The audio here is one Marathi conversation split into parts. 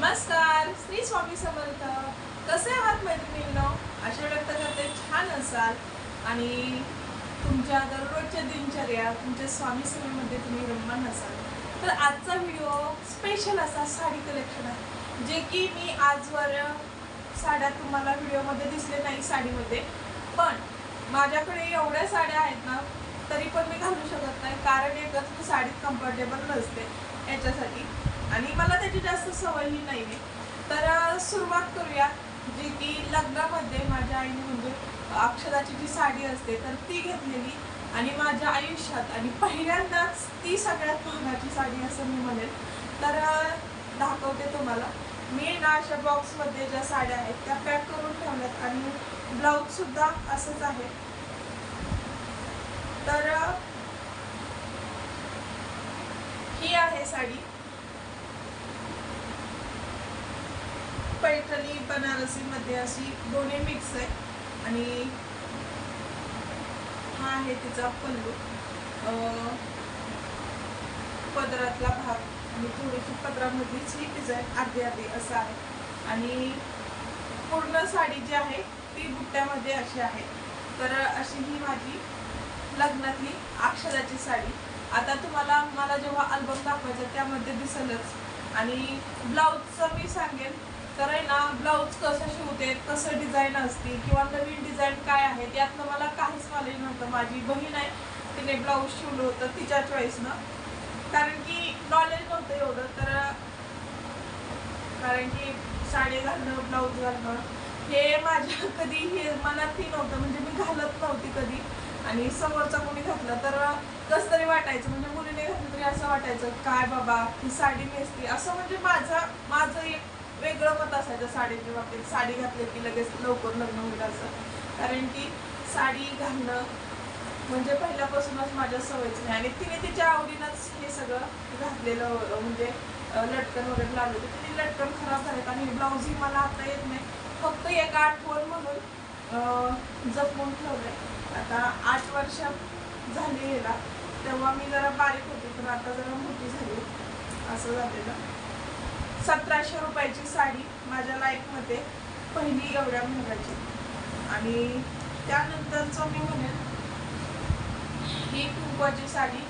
नमस्कार श्री स्वामी समर्थ. कसे आहात मैत्रिणींनो? आशा व्यक्त करते छान असाल. आणि तुमच्या दररोजच्या दिनचर्या तुमच्या स्वामी सेवेमध्ये तुम्ही रममान असाल. तर आजचा व्हिडिओ स्पेशल असा साडी कलेक्शन आहे. जे की मी आजवर साड्या तुम्हाला व्हिडिओमध्ये दिसले नाही साडीमध्ये. पण माझ्याकडे एवढ्या साड्या आहेत ना तरी पण मी घालू शकत नाही. कारण एकच मी साडीत कम्फर्टेबल नसते याच्यासाठी. आणि मला त्याची जास्त सवयही नाही आहे तर सुरुवात करूया जी की लग्नामध्ये माझ्या आईने म्हणजे अक्षराची जी साडी असते तर ती घेतलेली. आणि माझ्या आयुष्यात आणि पहिल्यांदाच ती सगळ्यात महागाची साडी असं मी म्हणेन. तर दाखवते तुम्हाला. मी ना अशा बॉक्समध्ये ज्या साड्या आहेत त्या पॅक करून ठेवल्यात आणि ब्लाऊजसुद्धा असंच आहे. तर ही आहे साडी. पैठणी बनारसीमध्ये अशी दोन्ही मिक्स आहे. आणि हा आहे तिचा पल्लू. पदरातला भाग. आणि थोडीशी पदरामधलीच ही डिझाईन अर्धी अर्धी असं आहे. आणि पूर्ण साडी जी आहे ती बुट्ट्यामध्ये अशी आहे. तर अशी ही माझी लग्नातली अक्षराची साडी. आता तुम्हाला मला जेव्हा अल्बम दाखवायचा त्यामध्ये दिसेलच. आणि ब्लाऊजचं मी सांगेन. तर आहे ना ब्लाऊज कसं शिवते कसं डिझाईन असते किंवा नवीन डिझाईन काय आहे त्यातनं मला काहीच नॉलेज नव्हतं. माझी बहीण आहे तिने ब्लाऊज शिवलं होतं तिच्या चॉईसनं कारण की नॉलेज नव्हतं एवढं. तर कारण की साडी घालणं ब्लाऊज घालणं हे माझ्या कधी हे मनातही नव्हतं. म्हणजे मी घालत नव्हती कधी. आणि समोरचा कोणी घातलं तर कसं तरी वाटायचं. म्हणजे मुलीने घातलं तरी असं वाटायचं काय बाबा ही साडी नेसती. असं म्हणजे माझं माझं एक वेगळं मत असायचं साडीच्या बाबतीत साडी घातली की लगेच लवकर लग्न होईल असं. कारण की साडी घालणं म्हणजे पहिल्यापासूनच माझ्या सवयच नाही. आणि तिने तिच्या आवडीनंच हे सगळं घातलेलं म्हणजे लटकन वगैरे लावलं होतं तिने लटकन खराब झालेत आणि ब्लाऊजही मला आता येत नाही. फक्त एक आठवण म्हणून जपून ठेवलंय. आता आठ वर्ष झाली याला तेव्हा मी जरा बारीक होती पण आता जरा मोठी झाली. असं झालेलं. सतराशे रुपयाची साडी माझ्या लाईफमध्ये पहिली एवढ्या महागाची आणि त्यानंतरचं मी म्हणेन ही कुंकवाची साडी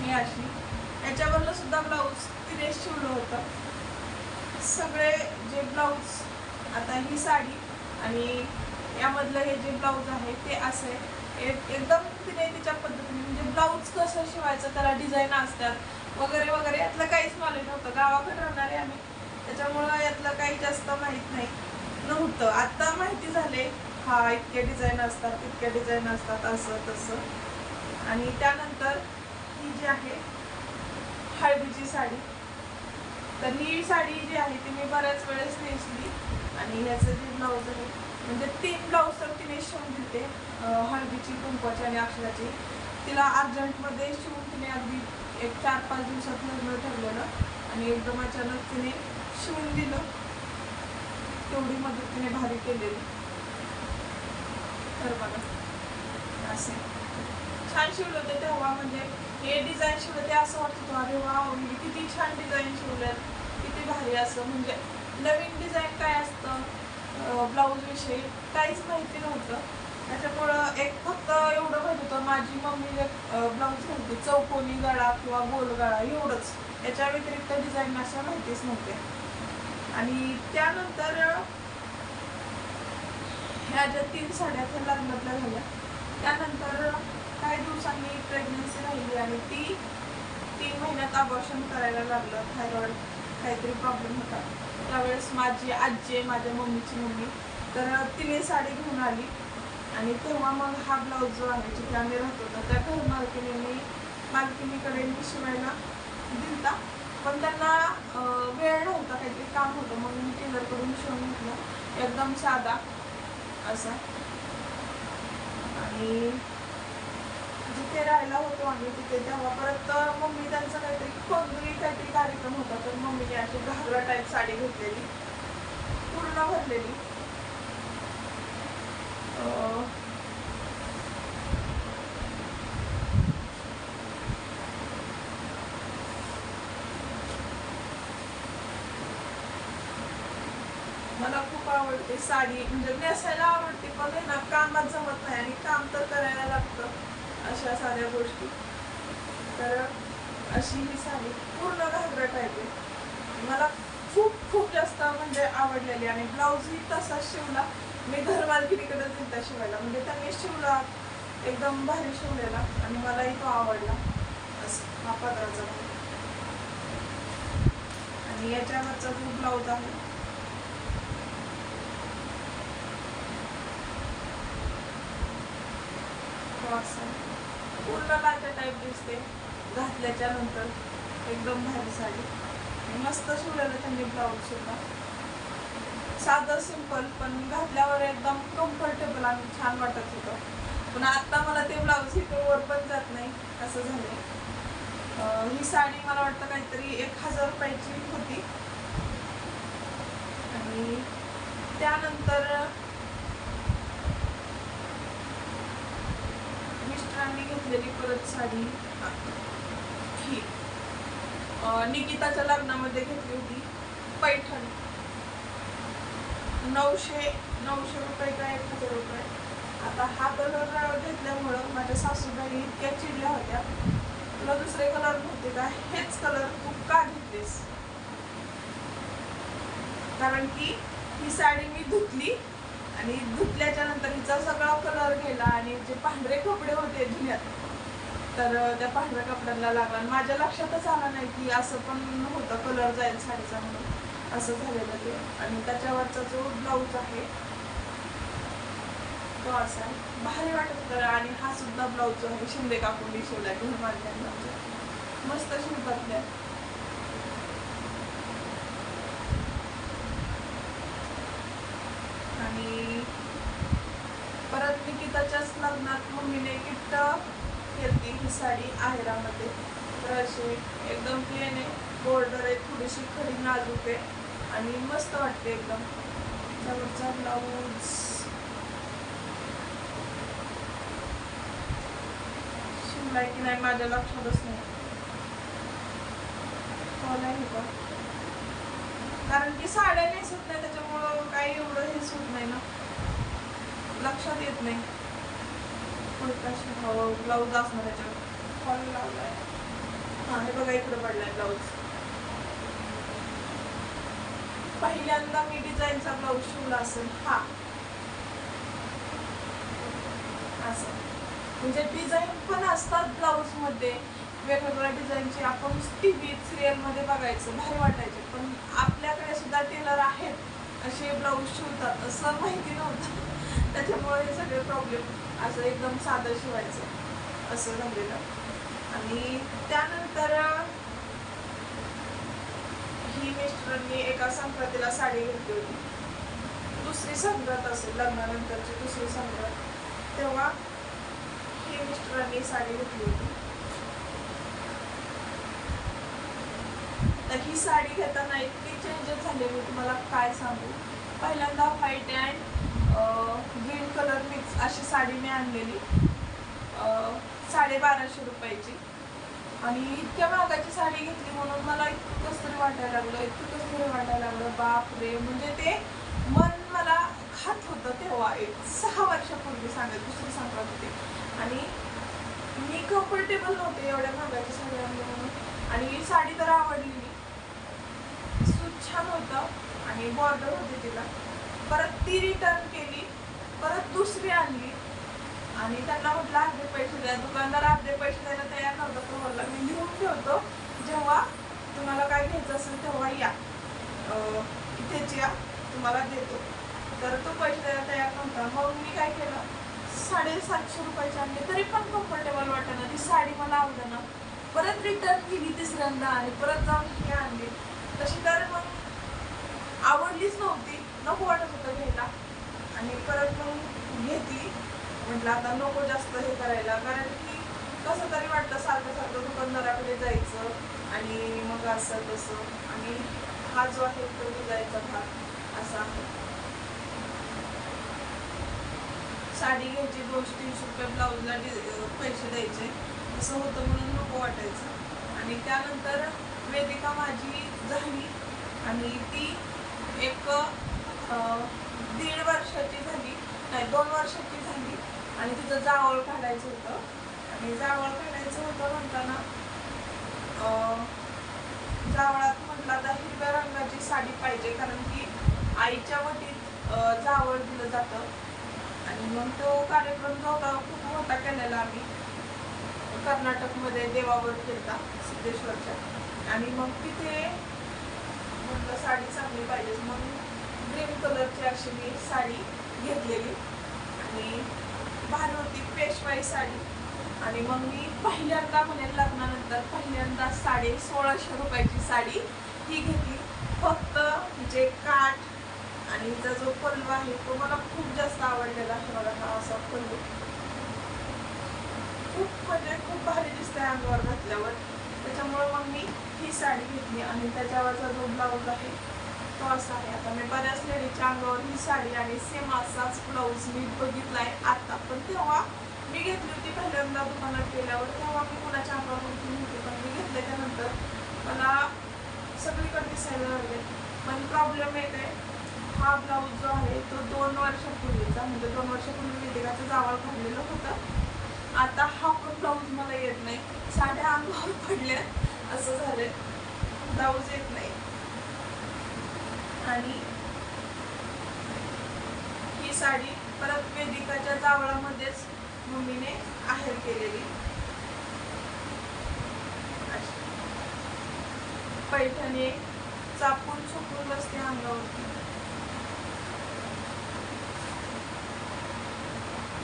मी अशी. याच्यावरनं सुद्धा ब्लाऊज तिने शिवलं होतं. सगळे जे ब्लाऊज आता ही साडी आणि यामधलं हे जे ब्लाऊज आहे ते असं आहे. एकदम तिने तिच्या पद्धतीने म्हणजे ब्लाऊज कसं शिवायचं त्याला डिझाईन असतात. वगैरे वगैरे यातलं काहीच नॉलेज नव्हतं. गावाकडे राहणारे आम्ही. त्याच्यामुळं यातलं काही जास्त माहीत नाही. नव्हतं. आत्ता माहिती झाले हा इतके डिझाईन असतात इतके डिझाईन असतात असं तसं. आणि त्यानंतर ही जी आहे हळदीची साडी. तर ही साडी जी आहे ती मी बऱ्याच वेळेस नेसली. आणि ह्याचं जे ब्लाऊज आहे म्हणजे तीन ब्लाऊज तर तिने शिवून दिले हळदीची कुंकवाची आणि अक्षराची. तिला अर्जंटमध्ये शिवून तिने अगदी एक चार पाच दिवसात लग्न ठरलेलं आणि एकदम अचानक तिने शिवून दिलं. तेवढी मदत तिने भारी केलेली. तर बघा असे. छान शिवलं होते तेव्हा म्हणजे हे डिझाईन शिवलं ते असं वाटत होतं अरे वा म्हणजे किती छान डिझाईन शिवल्यात किती भारी असं. म्हणजे नवीन डिझाईन काय असतं ब्लाऊजविषयी काहीच माहिती नव्हतं. त्याच्यामुळं एक फक्त एवढं माहीत होतं माझी मम्मी ब्लाऊज घालते चौकोनी गळा किंवा गोल गळा एवढंच. याच्या व्यतिरिक्त डिझाईन अशा माहितीच नव्हते आणि त्यानंतर ह्या ज्या तीन साड्या त्या लग्नातल्या झाल्या. त्यानंतर काही दिवसांनी प्रेग्नन्सी राहिली आणि ती तीन महिन्यात अबॉर्शन करायला लागलं. थायरॉइड काहीतरी प्रॉब्लेम होता. त्यावेळेस माझी आजी आहे माझ्या मम्मीची मम्मी. तर तिने साडी घेऊन आली. आणि तेव्हा मग हा ब्लाऊज जो आहे जिथे आम्ही राहत होतो त्या घर मालकिनीने मालकिनीकडे मी शिवायला दिलता. पण त्यांना वेळ नव्हता काहीतरी काम होतं मग मी टेलरकडून शिवून घेतलं. एकदम साधा असा. आणि जिथे राहायला होतो आम्ही तिथे तेव्हा परत मम्मी त्यांचा काहीतरी कोणतरी काहीतरी कार्यक्रम होता तर मम्मीने अशी घागरा टाईप साडी घेतलेली. पूर्ण भरलेली. हो. मला खूप आवडते साडी. म्हणजे नेसायला आवडते पण आहे ना कामात जमत नाही आणि काम तर करायला लागतं अशा साऱ्या गोष्टी. तर अशी ही साडी पूर्ण घागरा टाईप आहे. मला खूप खूप जास्त म्हणजे आवडलेली आणि ब्लाऊजही तसाच शिवला. मी घर घरमालकिनीकडे दिलता शिवायला. म्हणजे त्यांनी शिवला. एकदम भारी शिवलेला. आणि मलाही तो आवडला. असं हा पदराचा आणि याच्यावरचा जो ब्लाऊज आहे. तो पूर्ण लाटा टाईप दिसते. घातल्याच्या नंतर. एकदम भारी साडी. मस्त शिवलेलं त्यांनी ब्लाऊज सुद्धा. साधं सिंपल पण घातल्यावर एकदम कम्फर्टेबल आणि छान वाटत होतं. पण आता मला ते ब्लाऊज इथे वर पण जात नाही असं झालं ही साडी मला वाटतं काहीतरी एक हजार रुपयाची होती. आणि त्यानंतर मिस्टरांनी घेतलेली परत साडी ही निकिताच्या लग्नामध्ये घेतली होती. पैठण. नऊशे नऊशे रुपये का एक हजार रुपये. आता हा कलर घेतल्यामुळं माझ्या सासूबाई इतक्या चिडल्या होत्या. तुला दुसरे कलर नव्हते का? हेच कलर तू का घेतलीस? कारण की ही साडी मी धुतली आणि धुतल्याच्या नंतर हिचा सगळा कलर गेला आणि जे पांढरे कपडे होते धुण्यात तर त्या पांढऱ्या कपड्यांना लागला. माझ्या लक्षातच आलं नाही की असं पण होतं कलर जाईल साडीचा म्हणून. असं झालेलं ते. आणि त्याच्यावरचा जो ब्लाऊज आहे तो असा आहे. भारी वाटत होता आणि हा सुद्धा ब्लाऊज जो आहे शिंदे काकूंनी शिवला घर मानल्या मस्त शिवतातल्या आणि परत निकिताच्याच लग्नात मम्मीने गिफ्ट घेतली ही साडी आहेरामध्ये. तर अशी एकदम प्लेन आहे. बॉर्डर आहे थोडीशी खडी नाजूक आहे. आणि मस्त वाटते एकदम. त्यावरचा ब्लाऊज. शिवलाय की नाही माझ्या लक्षातच नाही. हो कॉल आहे का? कारण की साड्या नेसत नाही त्याच्यामुळं काही एवढं हे सूट नाही ना. लक्षात येत नाही. ब्लाऊज असणार त्याच्यावर. कॉल लावलाय. हा हे बघा इकडे पडलाय ब्लाऊज. पहिल्यांदा मी डिझाईनचा ब्लाऊज शिवला असेल. हा. असं. म्हणजे डिझाईन पण असतात ब्लाऊजमध्ये वेगवेगळ्या डिझाईनचे. आपण टी व्ही सिरियलमध्ये बघायचं. भारी वाटायचे. पण आपल्याकडे सुद्धा टेलर आहेत. असे ब्लाऊज शिवतात. असं माहिती नव्हतं. त्याच्यामुळे हे सगळे प्रॉब्लेम असं एकदम साधं शिवायचं. असं झालेलं. आणि त्यानंतर ही मिस्टरांनी एका संक्रांतीला साडी घेतली होती. दुसरी संक्रांत असेल लग्नानंतरची दुसरी संक्रांत तेव्हा ही मिस्टरांनी साडी घेतली होती. तर ही साडी घेताना इतकी चेंजेस झाले मी तुम्हाला काय सांगू? पहिल्यांदा white and green colour mix अशी साडी मी आणलेली. साडेबाराशे रुपयाची. आणि इतक्या महागाची साडी घेतली म्हणून मला इतकं कसं तरी वाटायला लागलं इतकं कसं तरी वाटायला लागलं. बाप रे म्हणजे ते मन मला खात होतं तेव्हा एक सहा वर्षापूर्वी सांगत दुसरी सांगत होते. आणि मी कम्फर्टेबल नव्हते एवढ्या महागाची साडी आणली म्हणून. आणि ही साडी तर आवडली. सूट छान होतं आणि बॉर्डर होती तिला. परत ती रिटर्न केली परत दुसरी आणली. आणि त्यांना म्हटलं अर्धे पैसे द्या. दुकानदार अर्धे पैसे द्यायला तयार नव्हतं. तो म्हटलं मी लिहून ठेवतो जेव्हा तुम्हाला काय घ्यायचं असेल तेव्हा या. इथेच या. तुम्हाला देतो. तर तो पैसे द्यायला तयार नव्हता. मग मी काय केलं? साडेसातशे रुपयाचे आणले. तरी पण कम्फर्टेबल वाटेना ती साडी मला आवडेना परत रिटर्न केली तिसऱ्यांदा आणि परत जाऊन हे आणली. तशी तर मग आवडलीच नव्हती. नको वाटत होतं घ्यायला. आणि परत मग घेतली. म्हटलं आता नको जास्त हे करायला. कारण की कसं तरी वाटतं सारखं सारखं दुकानदाराकडे जायचं आणि मग असं तसं. आणि हा जो आहे तो जायचा भाग असा साडी घ्यायची दोनशे तीनशे रुपये ब्लाऊजला पैसे द्यायचे. असं होतं म्हणून नको वाटायचं. आणि त्यानंतर वेदिका माझी झाली. आणि ती एक दीड वर्षाची झाली. नाही दोन वर्षाची झाली. आणि तिचं जावळ काढायचं होतं. आणि जावळ काढायचं होतं म्हणताना जावळात म्हटलं तर हिरव्या रंगाची साडी पाहिजे कारण की आईच्या वटीत जावळ दिलं जातं. आणि मग तो कार्यक्रम जो होता खूप मोठा केलेला आम्ही. कर्नाटकमध्ये देवावर फिरता सिद्धेश्वरच्या. आणि मग तिथे म्हटलं साडी चांगली पाहिजे. मग ग्रीन कलरची अशी मी साडी घेतलेली. आणि भारी होती पेशवाई साडी. आणि मग मी पहिल्यांदा म्हणेल लग्नानंतर पहिल्यांदा साडे सोळाशे रुपयाची साडी ही घेतली. फक्त जे काठ आणि हिचा जो पल्लू आहे तो मला खूप जास्त आवडलेला आहे. मला हा असा पल्लू खूप म्हणजे खूप भारी दिसते अंगावर घातल्यावर. त्याच्यामुळं मग मी ही साडी घेतली आणि त्याच्यावरचा जो ब्लाऊज आहे तो असा आहे. आता मी बऱ्याच लेडीच्या अंगावर ही साडी आणि सेम असाच ब्लाऊज मी बघितलाय आता. पण तेव्हा मी घेतली होती पहिल्यांदा दुकानात गेल्यावर. तेव्हा मी कुणाच्या अंगावर घेतली पण मी घेतल्याच्यानंतर मला सगळीकडे दिसायला लागले. पण प्रॉब्लेम एक आहे हा ब्लाऊज जो आहे तो दोन वर्षापूर्वीचा म्हणजे दोन वर्षापूर्वी वेदिकाचं जावळ काढलेलं होतं. आता हा पण ब्लाऊज मला येत नाही. साड्या अंगावर पडल्या असं झालं ब्लाऊज येत नाही. आणि ही साडी परत वेदिकाच्या जावळामध्येच मम्मीने आहेर केलेली. पैठणी चापून चुकून बसते अंगावरती.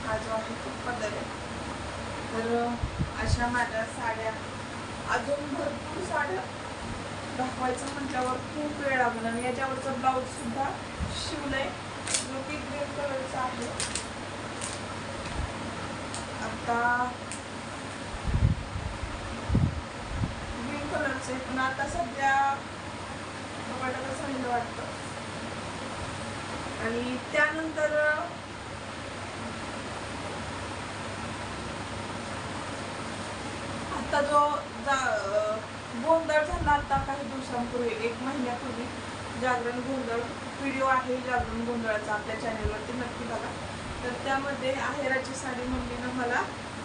हा जो आहे तो पदर आहे. तर अशा माझ्या साड्या. अजून भरपूर साड्या दाखवायचं म्हटल्यावर खूप वेळ लागला आणि याच्यावरचा ब्लाऊज सुद्धा शिवलंय. जो की ग्रीन कलरचा आहे. आता ग्रीन कलरचे पण आता सध्या टोमॅटोला चांगलं वाटतं. आणि त्यानंतर आता जो जा- गोंधळ झाला आता काही दिवसांपूर्वी एक महिन्यापूर्वी जागरण गोंधळ व्हिडिओ आहे जागरण गोंधळाचा आपल्या चॅनेलवरती नक्की बघा. तर त्यामध्ये आहेराची साडी मम्मीनं मला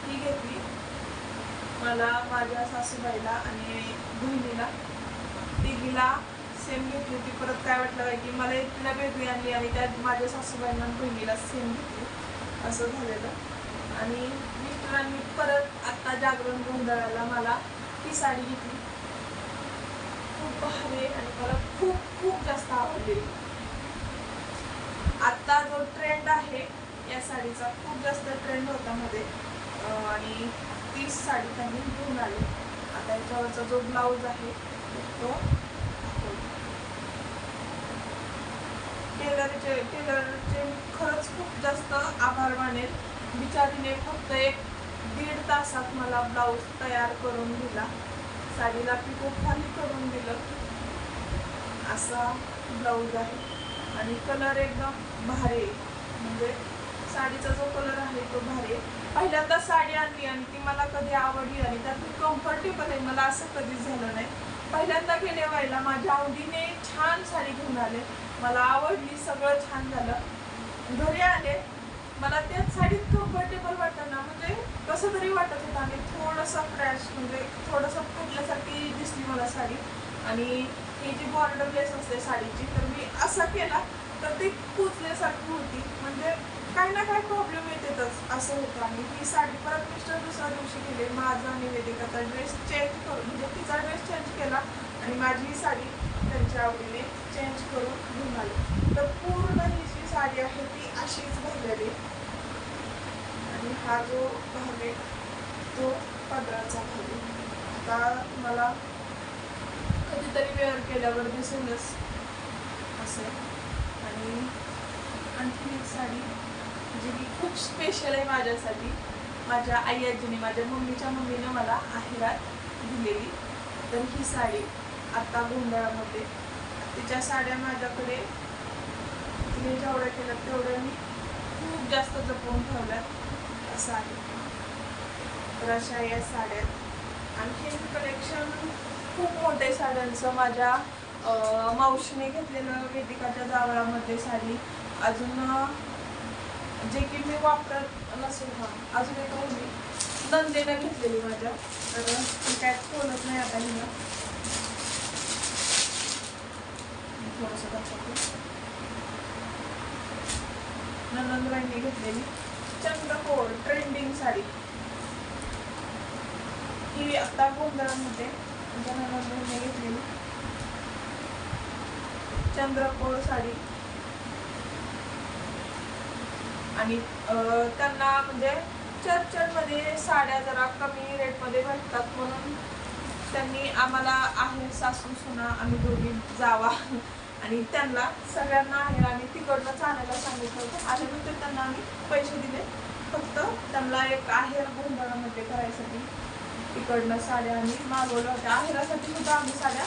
ही घेतली. मला माझ्या सासूबाईला आणि बहिणीला. तिघीला सेम घेतली होती. परत काय वाटलं की मला एकटीला वेगळी आणली आणि त्या माझ्या सासूबाईंना बहिणीला सेम घेतली. असं झालेलं. आणि मिस्टरांनी परत आत्ता जागरण गोंधळाला मला ती साडी घेतली. खूप भारी आणि मला खूप खूप जास्त आवडलेली आता जो ट्रेंड आहे या साडीचा खूप जास्त ट्रेंड होता मध्ये आणि तीच साडी त्यांनी घेऊन आली. आता याच्यावरचा जो ब्लाऊज आहे तो टेलरचे टेलरचे खरंच खूप जास्त आभार मानेल. बिचारीने फक्त एक दीड तासात मला ब्लाऊज तयार करून दिला. साडीला पिको खाली करून दिलं. असा ब्लाऊज आहे. आणि कलर एकदम भारी म्हणजे साडीचा जो कलर आहे तो भारी पहिल्यांदा साडी आणली आणि ती मला कधी आवडली आणि त्यात कम्फर्टेबल आहे. मला असं कधीच झालं नाही. पहिल्यांदा गेले व्हायला माझ्या आवडीने छान साडी घेऊन आले. मला आवडली सगळं छान झालं. घरी आले मला त्याच साडीत कम्फर्टेबल वाटतं म्हणजे कसं तरी वाटत होतं आणि थोडंसं क्रॅश म्हणजे थोडंसं फुटल्यासारखी दिसली मला साडी. आणि ही जी बॉर्डर लेस असते साडीची तर मी असा केला तर ती कुचल्यासारखी होती. म्हणजे काही ना काही प्रॉब्लेम येतेच असं होतं. आणि ही साडी परत मिस्टर दुसऱ्या दिवशी गेले माझा आणि वेदिकाचा ड्रेस चेंज करून म्हणजे तिचा ड्रेस चेंज केला आणि माझी ही साडी त्यांच्या आवडीने चेंज करून घेऊन आली. तर पूर्ण ही जी साडी आहे ती अशीच भरलेली आणि हा जो भाग आहे तो पदराचा भाग आहे. आता मला कधीतरी वेअर केल्यावर दिसेलच असं आणि आणखी एक साडी जी की खूप स्पेशल आहे माझ्यासाठी. माझ्या आई आजीने माझ्या मम्मीच्या मम्मीने मला आहिरात दिलेली. तर ही साडी आत्ता गोंधळामध्ये. तिच्या साड्या माझ्याकडे मी जेवढ्या केलं तेवढ्या मी खूप जास्त जपून ठेवल्यात असं आहे. तर अशा या साड्या. आणखी कलेक्शन खूप मोठे साड्यांचं माझ्या मावशीने घेतलेलं वेदिकाच्या जावळामध्ये साडी. अजून जे की मी वापरत नसेल हा अजून एक राहिली नंदेनं घेतलेली माझ्या. तर ती काय खोलत नाही आता हिला थोडंसं दाखवतो. नंदबाईंनी घेतलेली चंद्रकोर ट्रेंडिंग साडी. ही आता गोंधळामध्ये माझ्या नंदबाईंनी घेतलेली चंद्रकोर साडी. आणि त्यांना म्हणजे चर्चमध्ये साड्या जरा कमी रेटमध्ये भेटतात म्हणून त्यांनी आम्हाला आहे सासू सुना आम्ही दोघी जावा. आणि त्यांना सगळ्यांना आहे आम्ही तिकडनं आणायला सांगितलं होतं. आल्यानंतर त्यांना आम्ही पैसे दिले. फक्त त्यांना एक आहेर गोंधळामध्ये करायसाठी तिकडनं साड्या आम्ही मागवल्या होत्या. आहेरासाठी सुद्धा आम्ही साड्या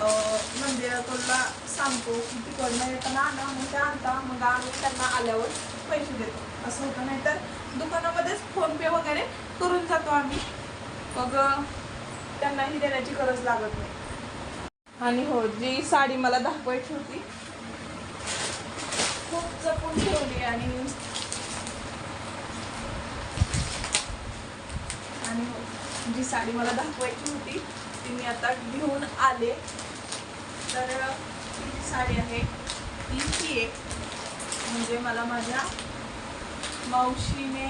अं, मंदिराकडला म्हणजे सांगतो की तिकडनं येताना आणा मग त्या आणता मग आम्ही त्यांना आल्यावर पैसे देतो. असं होतं. नाहीतर दुकानामध्येच फोनपे वगैरे करून जातो आम्ही. मग त्यांनाही देण्याची गरज लागत नाही. आणि हो जी साडी मला दाखवायची होती खूप जपून ठेवली आणि आणि हो जी साडी मला दाखवायची होती ती मी आता घेऊन आले. तर जी साडी आहे ती ही एक. म्हणजे मला माझ्या मावशीने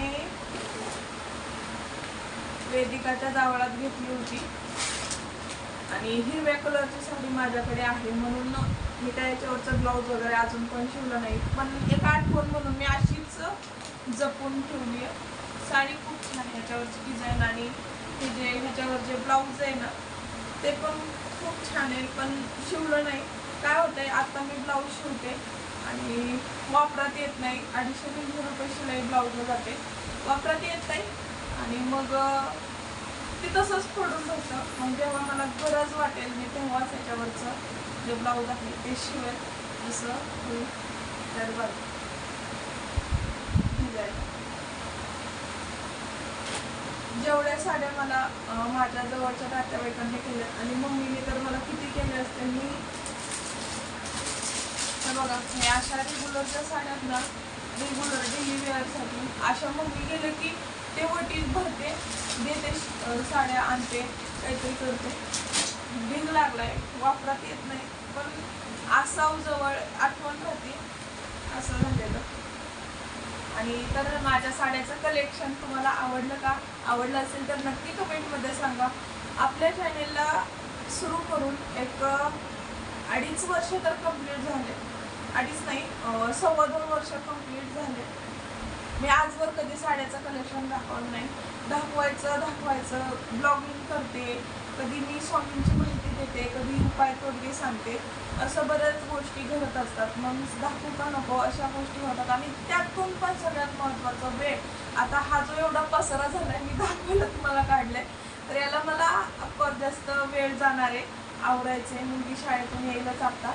वेदिकाच्या जावळात घेतली होती. आणि हिरव्या कलरची साडी माझ्याकडे आहे म्हणून मी त्या याच्यावरचं ब्लाऊज वगैरे अजून पण शिवलं नाही. पण एक आठवण म्हणून मी अशीच जपून ठेवली आहे. साडी खूप छान आहे डिझाईन आणि हे जे ह्याच्यावर जे ब्लाऊज आहे ना ते पण खूप छान आहे पण शिवलं नाही. काय होतं आहे आत्ता मी ब्लाऊज शिवते आणि वापरात येत नाही. अडीचशे तीनशे रुपये शिलाई ब्लाऊजला जाते. वापरात येत नाही आणि मग ते तसंच पडून होतं मग जेव्हा मला गरज वाटेल मी तेव्हाच याच्यावरचं जे ब्लाऊज आहे ते शिवेल जसं होईल तर बघ ठीक आहे. जेवढ्या साड्या मला माझ्या जवळच्या नातेवाईकांनी केल्या आणि मम्मीने तर मला किती केल्या असते मी तर बघा हे अशा रेग्युलरच्या साड्यात ना रेग्युलर डेली वेअरसाठी अशा मम्मी गेलं की ते वटीत भरते. देते साड्या आणते काहीतरी करते. ढीग लागलाय वापरात येत नाही. पण आसाव जवळ आठवण राहते. असं झालेलं. आणि तर माझ्या साड्याचं कलेक्शन तुम्हाला आवडलं का? आवडलं असेल तर नक्की कमेंटमध्ये सांगा. आपल्या चॅनेलला सुरू करून एक अडीच वर्ष तर कंप्लीट झाले. अडीच नाही सव्वा दोन वर्ष कंप्लीट झाले. मी आजवर कधी साड्याचं कलेक्शन दाखवलं नाही. दाखवायचं दाखवायचं ब्लॉगिंग करते. कधी मी स्वामींची माहिती देते कधी उपाय तोडगे सांगते. असं बऱ्याच गोष्टी घडत असतात. मग दाखवू का नको अशा गोष्टी होतात. आणि त्यातून पण सगळ्यात महत्त्वाचा वेळ. आता हा जो एवढा पसरा झाला आहे मी दाखवायला तुम्हाला काढलाय. तर याला मला अफकोर्स जास्त वेळ जाणार आहे आवडायचे मुलगी शाळेतून यायलाच आता.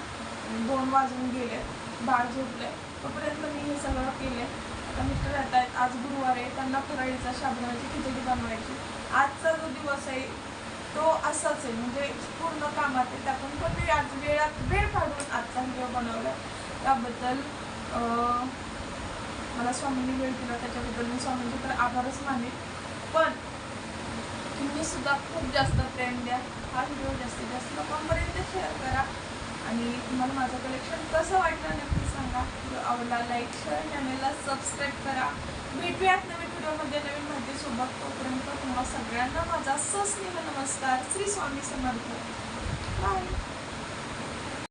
दोन वाजून गेले बाळ झोपले तोपर्यंत मी हे सगळं केलं आहे मिस्टर येत आहेत आज गुरुवार आहे त्यांना फराळीचा शाबणाची खिचडी बनवायची. आजचा जो दिवस आहे तो असाच आहे. म्हणजे पूर्ण कामात आहे त्यातून पण मी आज वेळात वेळ काढून आजचा व्हिडिओ बनवला त्याबद्दल मला स्वामींनी वेळ दिला. त्याच्याबद्दल मी स्वामींचे तर आभारच मानेन. पण तुम्ही सुद्धा खूप जास्त प्रेम द्या. हा व्हिडिओ जास्तीत जास्त लोकांपर्यंत शेअर करा. आणि तुम्हाला माझं कलेक्शन कसं वाटलं नक्की सांगा. आवडला लाईक शेअर चॅनलला सबस्क्राईब करा. भेटूयात नवीन व्हिडिओमध्ये नवीन माहितीसोबत. तोपर्यंत तुम्हाला सगळ्यांना माझा सस्नेह नमस्कार. श्री स्वामी समर्थ. बाय